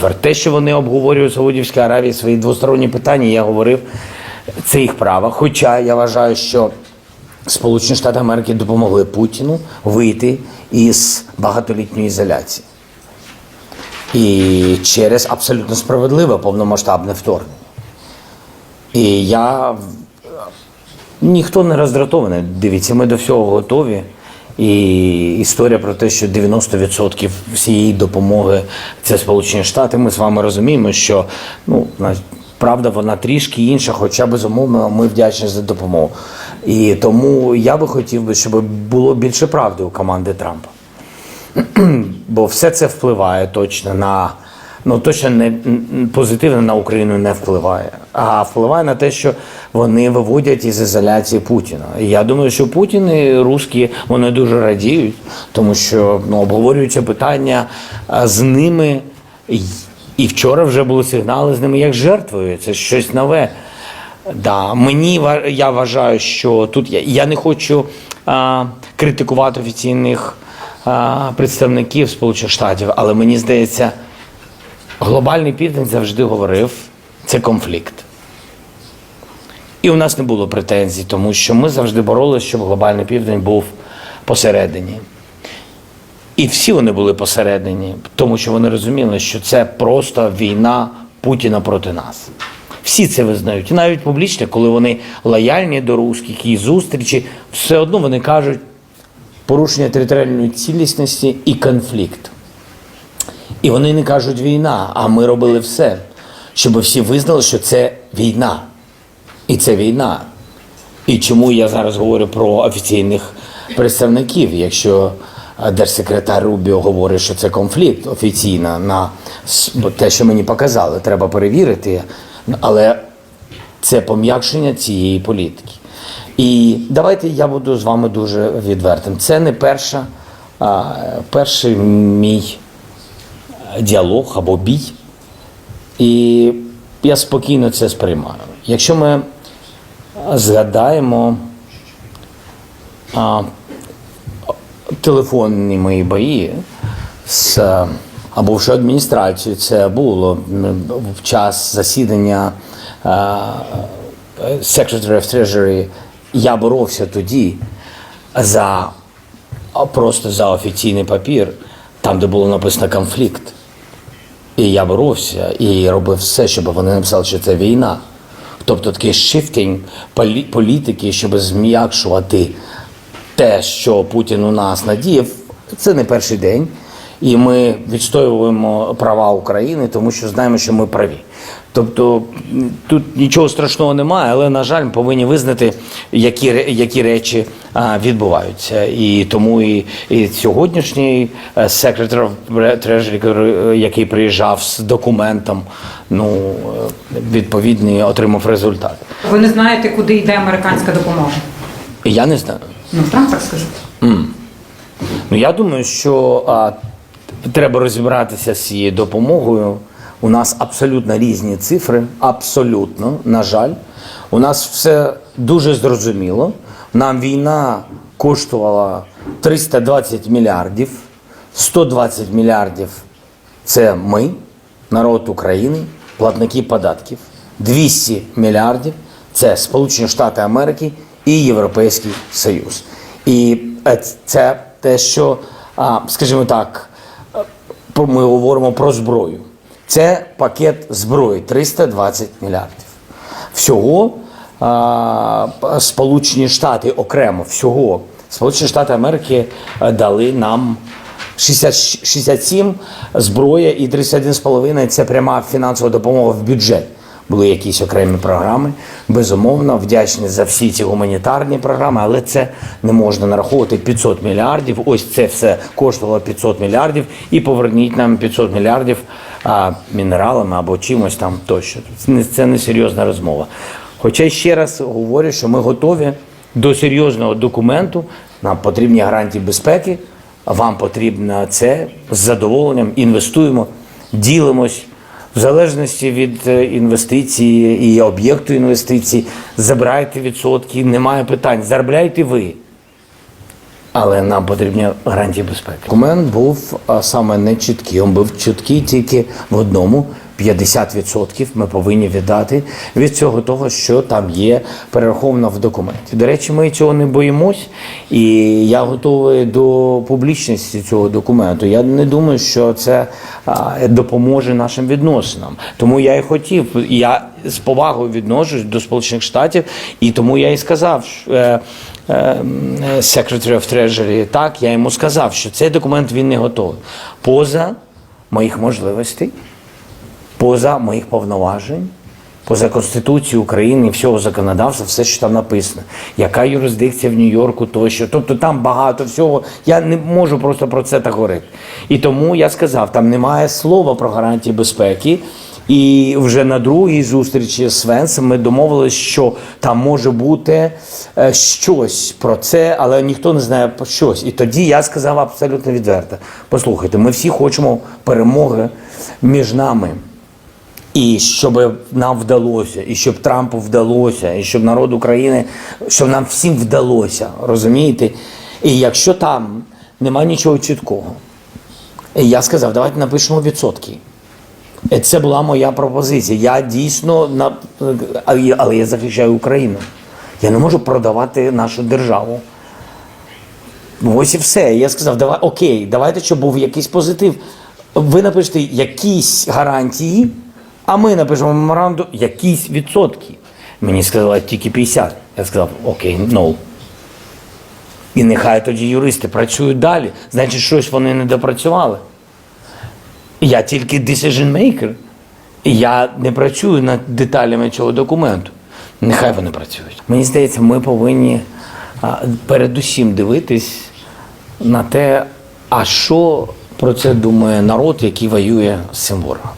цифр. Те, що вони обговорюють в Саудівській Аравії свої двосторонні питання, я говорив, це їх право. Хоча я вважаю, що Сполучені Штати Америки допомогли Путіну вийти із багатолітньої ізоляції. І через абсолютно справедливе повномасштабне вторгнення. І я ніхто не роздратований. Дивіться, ми до всього готові. І історія про те, що 90% всієї допомоги це Сполучені Штати. Ми з вами розуміємо, що ну правда вона трішки інша, хоча безумовно ми вдячні за допомогу. І тому я би хотів би, щоб було більше правди у команди Трампа бо все це впливає точно на ну точно не позитивно на Україну не впливає, а впливає на те, що вони виводять із ізоляції Путіна. І я думаю, що Путін і русські вони дуже радіють, тому що ну, обговорюються питання з ними. І- вчора вже були сигнали з ними як жертвою. Це щось нове. Да, мені я вважаю, що тут я, я не хочу а, критикувати офіційних а, представників Сполучених Штатів, але мені здається, глобальний південь завжди говорив, це конфлікт. І у нас не було претензій, тому що ми завжди боролися, щоб глобальний південь був посередині. І всі вони були посередині, тому що вони розуміли, що це просто війна Путіна проти нас. Всі це визнають. І навіть публічно, коли вони лояльні до русських і зустрічі, все одно вони кажуть порушення територіальної цілісності і конфлікт. І вони не кажуть війна, а ми робили все, щоб всі визнали, що це війна. І це війна. І чому я зараз говорю про офіційних представників, якщо держсекретар Рубіо говорить, що це конфлікт офіційно на те, що мені показали, треба перевірити, але це пом'якшення цієї політики. І давайте я буду з вами дуже відвертим. Це не перша, а, перший мій діалог або бій. І я спокійно це сприймаю. Якщо ми згадаємо а, телефонні мої бої з а, бувшою адміністрацією, це було в час засідання а, Secretary of Treasury. Я боровся тоді за просто за офіційний папір, там, де було написано конфлікт. І я боровся і робив все, щоб вони написали, що це війна. Тобто такий шифтінг полі- політики, щоб зм'якшувати те, що Путін у нас надіяв, це не перший день. І ми відстоюємо права України, тому що знаємо, що ми праві. Тобто тут нічого страшного немає, але, на жаль, ми повинні визнати, які, які речі а, відбуваються. І тому і, і сьогоднішній е, секретар Treasury, який приїжджав з документом, ну, е, відповідний отримав результат. Ви не знаєте, куди йде американська допомога? Я не знаю. Ну, Трамп так сказав. Ну, я думаю, що а, треба розібратися з цією допомогою. У нас абсолютно різні цифри, абсолютно, на жаль. У нас все дуже зрозуміло. Нам війна коштувала 320 мільярдів, 120 мільярдів це ми, народ України, платники податків. 200 мільярдів це Сполучені Штати Америки і Європейський Союз. І е, це те, що, скажімо так, е, ми говоримо про зброю. Це пакет зброї 320 мільярдів. Всього а, Сполучені Штати окремо всього Сполучені Штати Америки е, дали нам 60, 67 зброя і 31,5 – це пряма фінансова допомога в бюджет. Були якісь окремі програми. Безумовно, вдячні за всі ці гуманітарні програми, але це не можна нараховувати 500 мільярдів. Ось це все коштувало 500 мільярдів. І поверніть нам 500 мільярдів а, мінералами або чимось там тощо. Це не, серйозна розмова. Хоча ще раз говорю, що ми готові до серйозного документу. Нам потрібні гарантії безпеки. Вам потрібно це з задоволенням інвестуємо, ділимось в залежності від е, інвестиції і об'єкту інвестицій. Забирайте відсотки, немає питань. Заробляйте ви. Але нам потрібні гарантії безпеки. Документ був саме не чіткий. Він був чіткий тільки в одному. 50% ми повинні віддати від цього того, що там є перераховано в документі. До речі, ми цього не боїмось, і я готовий до публічності цього документу. Я не думаю, що це допоможе нашим відносинам. Тому я і хотів. Я з повагою відношусь до Сполучених Штатів, і тому я і сказав. що, е, Secretary of Treasury, так, я йому сказав, що цей документ він не готовий. Поза моїх можливостей, поза моїх повноважень, поза Конституцією України і всього законодавства, все, що там написано. Яка юрисдикція в Нью-Йорку тощо. Тобто там багато всього. Я не можу просто про це так говорити. І тому я сказав, там немає слова про гарантії безпеки. І вже на другій зустрічі з Венсом ми домовилися, що там може бути е, щось про це, але ніхто не знає про щось. І тоді я сказав абсолютно відверто: послухайте, ми всі хочемо перемоги між нами. І щоб нам вдалося, і щоб Трампу вдалося, і щоб народу України, щоб нам всім вдалося, розумієте? І якщо там немає нічого чіткого, я сказав, давайте напишемо відсотки. І Це була моя пропозиція. Я дійсно на але- але я захищаю Україну. Я не можу продавати нашу державу. Ось і все. Я сказав, давай окей, давайте, щоб був якийсь позитив. Ви напишете якісь гарантії, а ми напишемо меморандум якісь відсотки. Мені сказали тільки 50. Я сказав, окей, no. І нехай тоді юристи працюють далі. Значить, щось вони не допрацювали. Я тільки decision maker. Я не працюю над деталями цього документу. Нехай вони працюють. Мені здається, ми повинні передусім дивитись на те, а що про це думає народ, який воює з цим ворогом.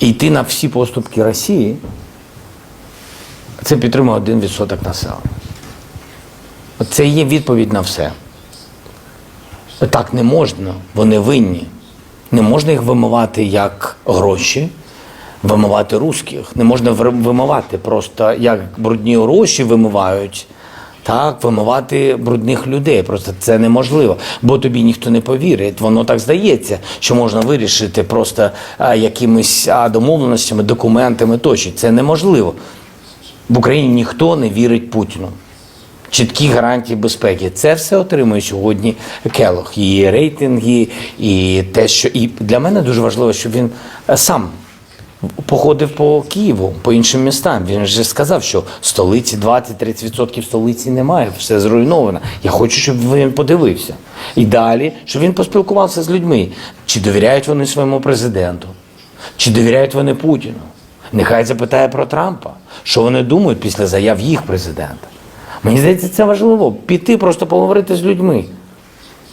Йти на всі поступки Росії, це підтримує 1% населення. Це є відповідь на все. Так не можна, вони винні. Не можна їх вимивати як гроші, вимивати русських. Не можна вимивати просто як брудні гроші вимивають, так, вимивати брудних людей. Просто це неможливо, бо тобі ніхто не повірить. Воно так здається, що можна вирішити просто якимись домовленостями, документами тощо. Це неможливо. В Україні ніхто не вірить Путіну чіткі гарантії безпеки. Це все отримує сьогодні Келох. І рейтинги, і те, що і для мене дуже важливо, щоб він е, сам. Походив по Києву, по іншим містам. Він же сказав, що столиці 20-30% столиці немає, все зруйновано. Я хочу, щоб він подивився. І далі, щоб він поспілкувався з людьми. Чи довіряють вони своєму президенту, чи довіряють вони Путіну. Нехай запитає про Трампа, що вони думають після заяв їх президента. Мені здається, це важливо. Піти просто поговорити з людьми.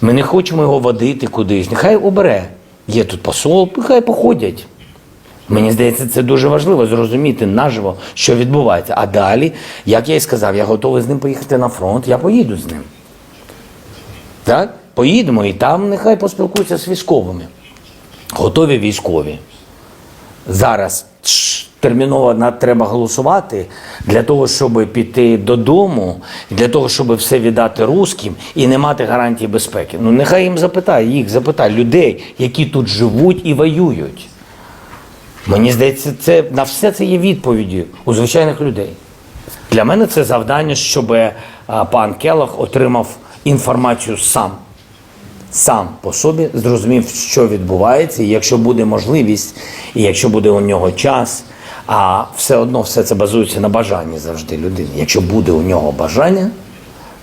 Ми не хочемо його водити кудись. Нехай обере. Є тут посол, нехай походять. Мені здається, це дуже важливо зрозуміти наживо, що відбувається. А далі, як я і сказав, я готовий з ним поїхати на фронт, я поїду з ним. Так? Поїдемо і там нехай поспілкуються з військовими. Готові військові. Зараз терміново треба голосувати для того, щоб піти додому, для того, щоб все віддати русським і не мати гарантії безпеки. Ну нехай їм запитає, їх запитає людей, які тут живуть і воюють. Мені здається, це на все це є відповіді у звичайних людей. Для мене це завдання, щоб пан Келох отримав інформацію сам. Сам по собі зрозумів, що відбувається, і якщо буде можливість, і якщо буде у нього час, а все одно все це базується на бажанні завжди людини. Якщо буде у нього бажання,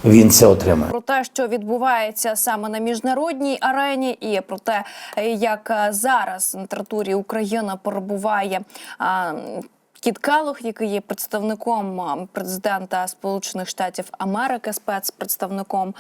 він це отримає. про те, що відбувається саме на міжнародній арені, і про те, як е, зараз на території України перебуває. а, Кіт Келлог, який є представником президента Сполучених Штатів Америки, спецпредставником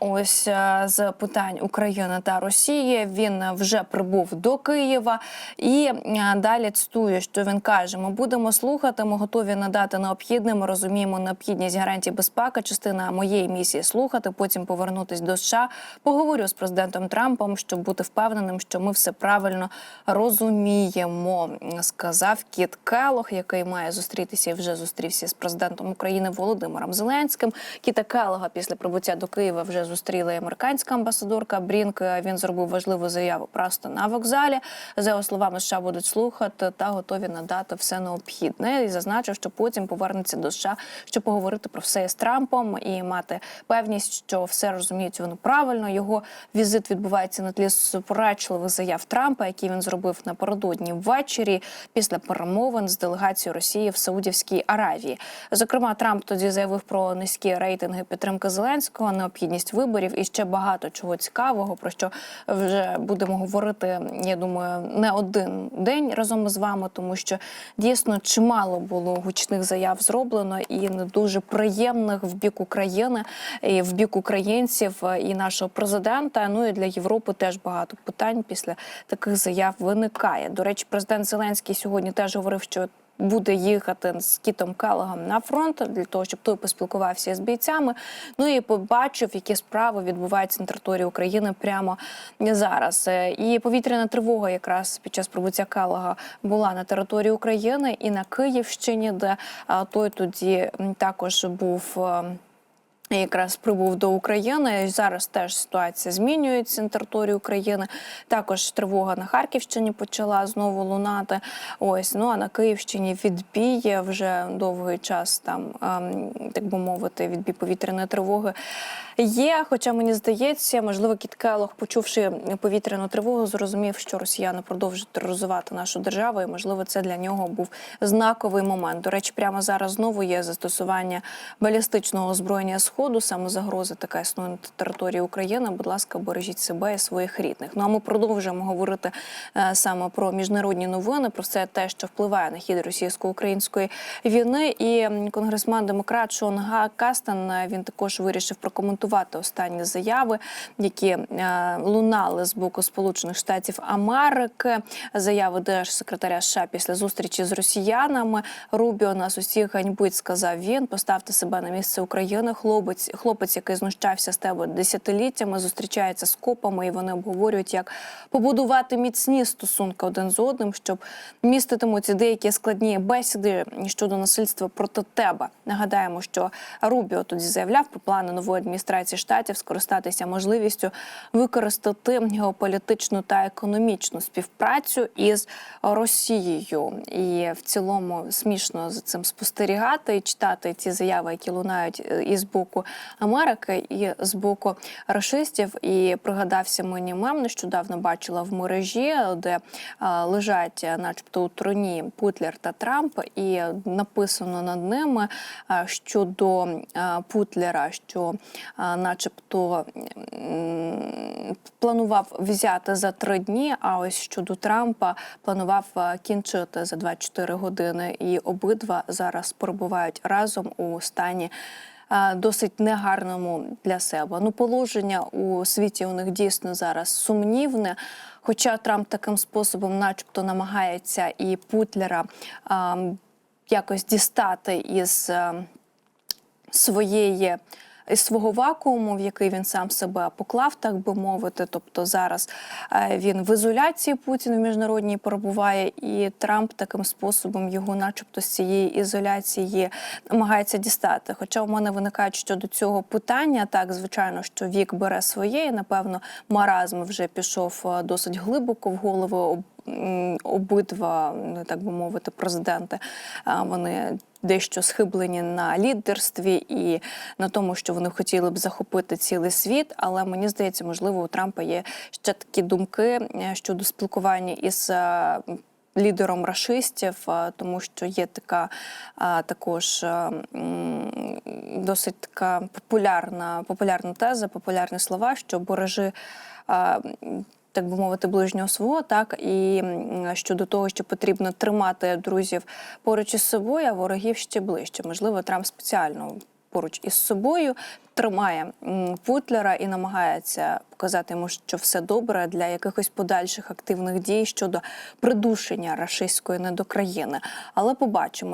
ось е, з питань України та Росії, він вже прибув до Києва і е, далі цитую, що він каже: Ми будемо слухати, ми готові надати необхідне. Ми розуміємо необхідність гарантій безпеки. Частина моєї місії слухати, потім повернутись до США. Поговорю з президентом Трампом, щоб бути впевненим, що ми все правильно розуміємо, сказав Кіт Келлог. Келлог, який має зустрітися і вже зустрівся з президентом України Володимиром Зеленським. Кіта Келлога після прибуття до Києва вже зустріла американська амбасадорка Брінк. Він зробив важливу заяву просто на вокзалі. За його словами, США будуть слухати та готові надати все необхідне. І зазначив, що потім повернеться до США, щоб поговорити про все з Трампом і мати певність, що все розуміють вони правильно. Його візит відбувається на тлі суперечливих заяв Трампа, які він зробив напередодні ввечері після перемовин з делегацією Росії в Саудівській Аравії. Зокрема, Трамп тоді заявив про низькі рейтинги підтримки Зеленського, необхідність виборів і ще багато чого цікавого, про що вже будемо говорити. Я думаю, не один день разом з вами, тому що дійсно чимало було гучних заяв зроблено і не дуже приємних в бік України і в бік українців і нашого президента. Ну і для Європи теж багато питань після таких заяв виникає. До речі, президент Зеленський сьогодні теж говорив, що. Буде їхати з Кітом Келлогом на фронт для того, щоб той поспілкувався з бійцями. Ну і побачив, які справи відбуваються на території України прямо зараз. Е, І повітряна тривога, якраз під час прибуття Келлога, була на території України і на Київщині, де а, той тоді також був. Якраз прибув до України. Зараз теж ситуація змінюється на території України. Також тривога на Харківщині почала знову лунати. Ось ну а на Київщині відбій вже довгий час там, ем, так би мовити, відбій повітряної тривоги є. Хоча мені здається, можливо, Кіт Келлог, почувши повітряну тривогу, зрозумів, що росіяни продовжують тероризувати нашу державу, і можливо, це для нього був знаковий момент. До речі, прямо зараз знову є застосування балістичного озброєння сходу. Саме загроза така існує на території України. Будь ласка, бережіть себе і своїх рідних. Ну а ми продовжуємо говорити е, саме про міжнародні новини, про все те, що впливає на хід російсько-української війни. І конгресмен демократ Шон Га Кастен е, він також вирішив прокоментувати останні заяви, які е, лунали з боку Сполучених Штатів Америки. Заяви держсекретаря США після зустрічі з росіянами. Рубіо нас усіх ганьбить, сказав він. Поставте себе на місце України. Хлопець, хлопець, який знущався з тебе десятиліттями, зустрічається з копами, і вони обговорюють, як побудувати міцні стосунки один з одним, щоб міститимуть деякі складні бесіди щодо насильства проти тебе. Нагадаємо, що Рубіо тоді заявляв про плани нової адміністрації штатів скористатися можливістю використати геополітичну та економічну співпрацю із Росією. І в цілому смішно за цим спостерігати і читати ті заяви, які лунають е, і з боку Америки, і з боку рашистів. І пригадався мені мем, нещодавно бачила в мережі, де лежать, е, начебто, у троні Путлер та Трамп, і написано над ними щодо Путлера, що, начебто, планував взяти за три дні. А ось щодо Трампа планував кінчити за 24 години. І обидва зараз перебувають разом у стані. Е, Досить негарному для себе. Ну, положення у світі у них дійсно зараз сумнівне. Хоча Трамп таким способом, начебто, намагається і Путлера а, якось дістати із а, своєї. Із свого вакууму, в який він сам себе поклав, так би мовити. Тобто зараз е, він в ізоляції Путін в міжнародній перебуває, і Трамп таким способом його, начебто, з цієї ізоляції намагається дістати. Хоча у мене виникають щодо цього питання, так звичайно, що вік бере своє, і напевно маразм вже пішов е, досить глибоко в голови обидва, ну, так би мовити, президенти. Вони дещо схиблені на лідерстві і на тому, що вони хотіли б захопити цілий світ. Але мені здається, можливо, у Трампа є ще такі думки е, щодо спілкування із. е, Лідером рашистів, е, тому що є така також досить така популярна, популярна теза, популярні слова, що м, так би мовити, ближнього свого, так і щодо того, що потрібно тримати друзів поруч із собою, а ворогів ще ближче. Можливо, Трамп спеціально поруч із собою тримає Путлера і намагається показати йому, що все добре для якихось подальших активних дій щодо придушення рашистської недокраїни. Але побачимо.